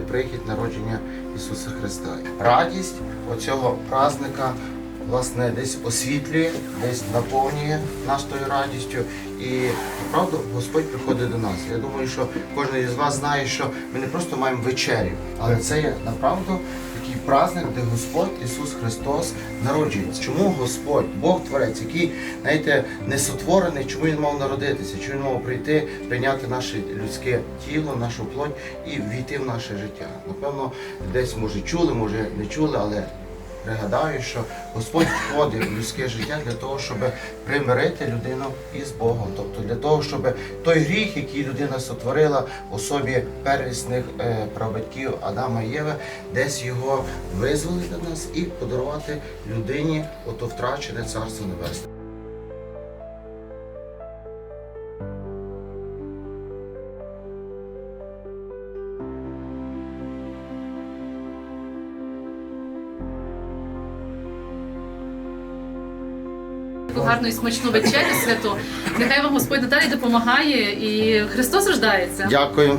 прихід народження Ісуса Христа. Радість оцього праздника власне десь освітлює, десь наповнює нас тою радістю. І правда, Господь приходить до нас. Я думаю, що кожен із вас знає, що ми не просто маємо вечерю, але це є направду такий праздник, де Господь Ісус Христос народжується. Чому Господь, Бог Творець, який, знаєте, не сотворений, чому він мав народитися, чому він мав прийти, прийняти наше людське тіло, нашу плоть і війти в наше життя. Напевно, десь може чули, може не чули, але пригадаю, що Господь входить в людське життя для того, щоб примирити людину із Богом. Тобто для того, щоб той гріх, який людина сотворила в особі первісних е, прабатьків Адама і Єви, десь його визволити нас і подарувати людині ото втрачене царство небесне. Таку гарну і смачну вечерю святу. Нехай вам Господь надалі допомагає і Христос рождається. Дякую.